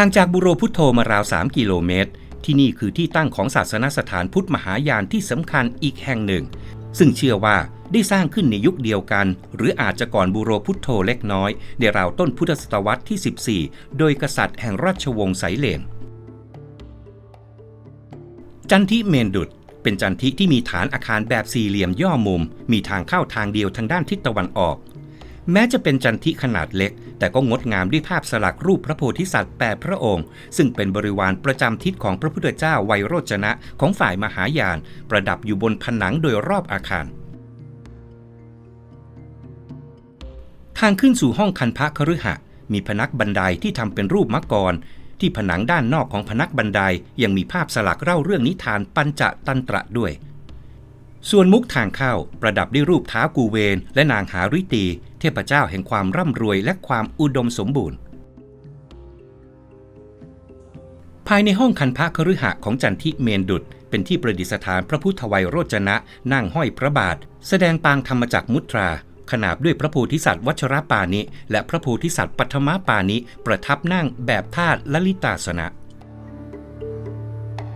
ห่างจากบุโรพุทโธมาราว 3 กิโลเมตร ที่นี่คือที่ตั้งของศาสนสถานพุทธมหายานที่สำคัญอีกแห่งหนึ่ง ซึ่งเชื่อว่าได้สร้างขึ้นในยุคเดียวกัน หรืออาจจะก่อนบุโรพุทโธเล็กน้อย ในราวต้นพุทธศตวรรษที่ 14 โดยกษัตริย์แห่งราชวงศ์ไสเลนจันทิเมนดุดเป็นจันทิที่มีฐานอาคารแบบสี่เหลี่ยมย่อมุม มีทางเข้าทางเดียวทางด้านทิศตะวันออก แม้จะเป็นจันทิขนาดเล็ก แต่ก็งดงามด้วยภาพสลักรูปพระโพธิสัตว์แปดพระองค์ ซึ่งเป็นบริวารประจำทิศของพระพุทธเจ้าไวยโรจนะของฝ่ายมหายาน ประดับอยู่บนผนังโดยรอบอาคาร ทางขึ้นสู่ห้องคันพระคฤหะ มีพนักบันไดที่ทำเป็นรูปมังกรที่ผนังด้านนอกของพนักบันไดยังมีภาพสลักเล่าเรื่องนิทานปัญจตันตระด้วย ส่วนมุกทางเข้าประดับด้วยรูปท้ากูเวนและนางหาริตี เทพเจ้าแห่งความร่ำรวยและความอุดมสมบูรณ์ ภายในห้องคันพระคฤหะของจันทิเมนดุดเป็นที่ประดิษฐานพระพุทธไวยโรจนะ นั่งห้อยพระบาท แสดงปางธรรมจักรมุตรา ขนาบด้วยพระโพธิสัตว์วัชรปานิและพระโพธิสัตว์ปัทมปานิประทับนั่งแบบธาตุลลิตาสนะ